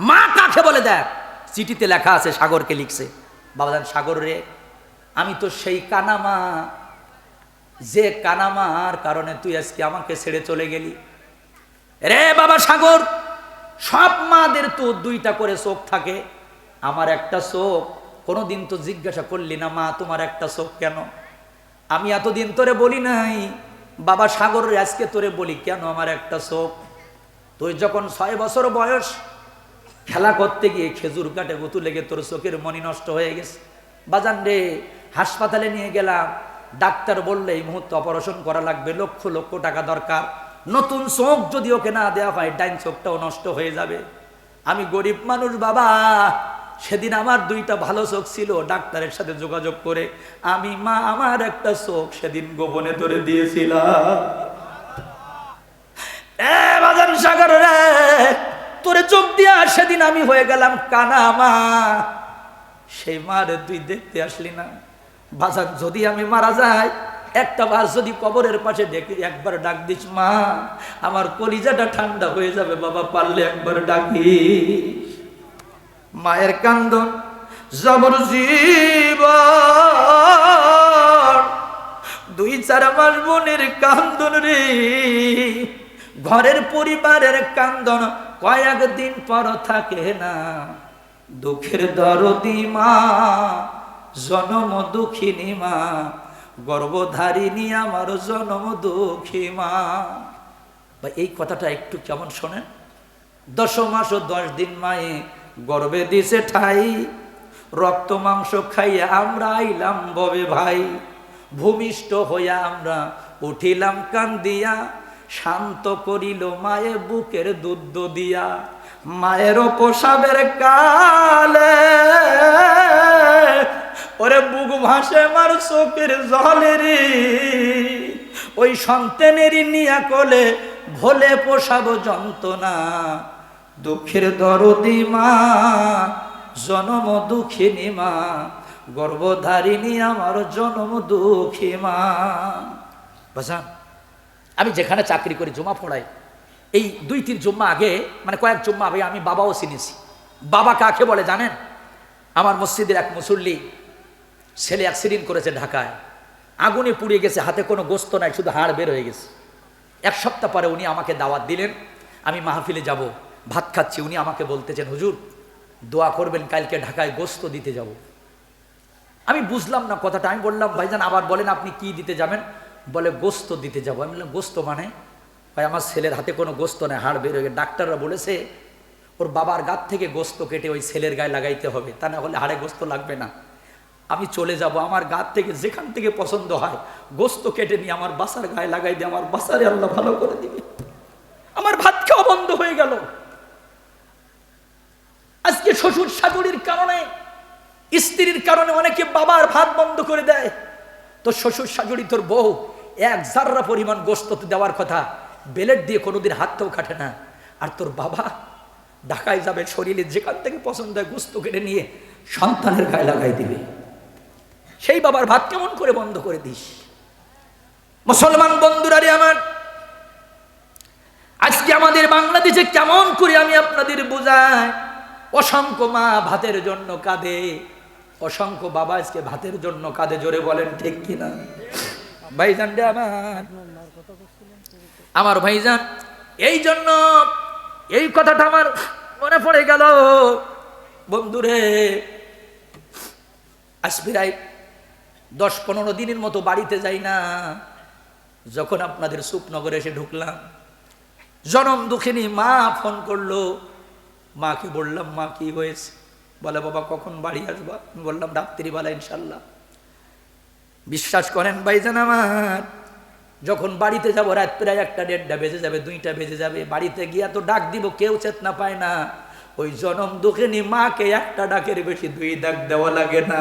মা কাকে বলে দেখ? চিঠিতে লেখা আছে, সাগরকে লিখছে। বাবা বাবাজান সাগর রে, আমি তো সেই কানামা। যে কানামার কারণে তুই আজকে আমাকে ছেড়ে চলে গেলি। রে বাবা সাগর, সব মাদের তো দুইটা করে চোখ থাকে। আমার একটা চোখ, কোনোদিন তো জিজ্ঞাসা করলি না, মা, তোমার একটা চোখ কেন? আমি এতদিন তোরে বলি নাই। বাবা সাগর আজকে তোরে বলি, কেন আমার একটা চোখ? তুই যখন ছয় বছর বয়স খেলা করতে গিয়ে খেজুর কাটে গুতু লেগে তোর চোখের মনি নষ্ট হয়ে গেছে। বাজান রে, হাসপাতালে নিয়ে গেলাম। ডাক্তার বললে এই মুহূর্তে অপারেশন করা লাগবে, লক্ষ লক্ষ টাকা দরকার। নতুন চোখ যদি ওকে না দেওয়া হয়, ডাইন চোখটাও নষ্ট হয়ে যাবে। আমি গরিব মানুষ বাবা, সেদিন আমার দুইটা ভালো চোখ ছিল, ডাক্তারের সাথে যোগাযোগ করে আমি মা, আমার একটা চোখ সেদিন গোপনে ধরে দিয়েছিলাম। রে! তোরে চোখ দিয়া সেদিন আমি হয়ে গেলাম কানা মা। সেই মারে তুই দেখতে আসলি না। বাজান যদি আমি মারা যাই, একটা বার যদি কবরের পাশে ডেকে একবার ডাক দিস, মা, আমার কলিজাটা ঠান্ডা হয়ে যাবে, বাবা, পারলে একবার ডাকি মায়ের কান্দন, জবর জীবন। দুই চার মাস বোনের কান্দন রে। ঘরের পরিবারের কান্দন কয়েক দিন পর থাকে না। দুঃখের দরদি মা, জনম দুঃখিনী মা, গর্ভধারিণী আমার জনম দুঃখী মা। বা এই কথাটা একটু কেমন শোনেন? দশ মাস ও দশ দিন মায়ে গর্বে দিছে ঠাই, রক্ত মাংস খাইয়া আমরা আইলাম ববে ভাই। ভূমিষ্ঠ হইয়া আমরা উঠিলাম কান্দিয়া শান্ত করিল মায়ে বুকের দুধ দিয়া। মায়ের পোষাবের কালে ওরে বুক ভাসে মার চোখের জলের ওই সন্তানেরই নিয়া কোলে ভোলে পোষাবো যন্ত্রণা। দুঃখের দরদি মা, জনম দুঃখিনী মা, গর্ভধারিণী আমার জনম দুঃখী মা। বাজান। আমি যেখানে চাকরি করি, জমা পড়াই। এই দুই, তিন জুম্মা আগে মানে কয়েক জুম্মা আগে আমি বাবাও চিনেছি। বাবা কাকে বলে জানেন? আমার মসজিদের এক মুসল্লি, ছেলে অ্যাক্সিডেন্ট করেছে ঢাকায়। আগুনে পুড়িয়ে গেছে, হাতে কোনো গোস্ত নাই, শুধু হাড় বের হয়ে গেছে। এক সপ্তাহ পরে উনি আমাকে দাওয়াত দিলেন, আমি মাহফিলে যাব, ভাত খাচ্ছি। উনি আমাকে বলতেছেন, হুজুর, দোয়া করবেন, কালকে ঢাকায় গোস্ত দিতে যাব। আমি বুঝলাম না কথাটা, আমি বললাম, ভাইজান, আবার বলেন, আপনি কি দিতে যাবেন? বলে, গোস্ত দিতে যাব। আমি বললাম, গোস্ত মানে? ভাই, আমার ছেলের হাতে কোনো গোস্ত নেই, হাড় বের হয়ে। ডাক্তাররা বলেছে, ওর বাবার গাত থেকে গোস্ত কেটে ওই ছেলের গায়ে লাগাইতে হবে, তা না হলে হাড়ে গোস্ত লাগবে না। আমি চলে যাব, আমার গাত থেকে যেখান থেকে পছন্দ হয়, গোস্ত কেটে নিয়ে আমার বাসার গায়ে লাগাই দিয়ে আমার বাসারে আল্লাহ ভালো করে দিবে। আমার ভাত খাওয়া বন্ধ হয়ে গেল। আজকে শ্বশুর শাশুড়ির কারণে, স্ত্রীর কারণে অনেকে বাবার ভাত বন্ধ করে দেয়। তোর শ্বশুর শাশুড়ি তোর বউ এক জাররা পরিমাণ গোস্ত দেওয়ার কথা। বেলেট দিয়ে কোনোদিন হাতটাও কাটে না। আর তোর বাবা ঢাকায় যাবে, শরীরে যেখান থেকে পছন্দ হয় গোস্ত কেটে নিয়ে সন্তানের গায়ে লাগাই দিবে। সেই বাবার ভাত কেমন করে বন্ধ করে দিস? মুসলমান বন্ধুরা রে আমার, আজকে আমাদের বাংলাদেশে কেমন করে আমি আপনাদের বোঝাই? অসংখ্য মা ভাতের জন্য কাঁদে, অসংখ্য বাবা আজকে ভাতের জন্য কাঁদে, জোরে বলেন ঠিক কিনা? ভাইজান আমার। আমার ভাইজান, এই জন্য এই কথাটা আমার মনে পড়ে গেল। বন্ধুরে আসবিরাই দশ পনেরো দিনের মতো বাড়িতে যাই না, যখন আপনাদের সুপনগরে এসে ঢুকলাম, জনম দুঃখিনী মা ফোন করল। মাকে বললাম, মা, কি হয়েছে? বলে, বাবা, কখন বাড়ি আসবা? আমি বললাম, রাত্রিবেলা ইনশাল্লাহ। বিশ্বাস করেন ভাইজান আমার, যখন বাড়িতে যাব, রাত প্রায় একটা দেড়টা বেজে যাবে, দুইটা বেজে যাবে, বাড়িতে গিয়া তো ডাক দিব, কেউ চেতনা পায় না। ওই জনম দুঃখিনী মাকে একটা ডাকের বেশি দুই ডাক দেওয়া লাগে না।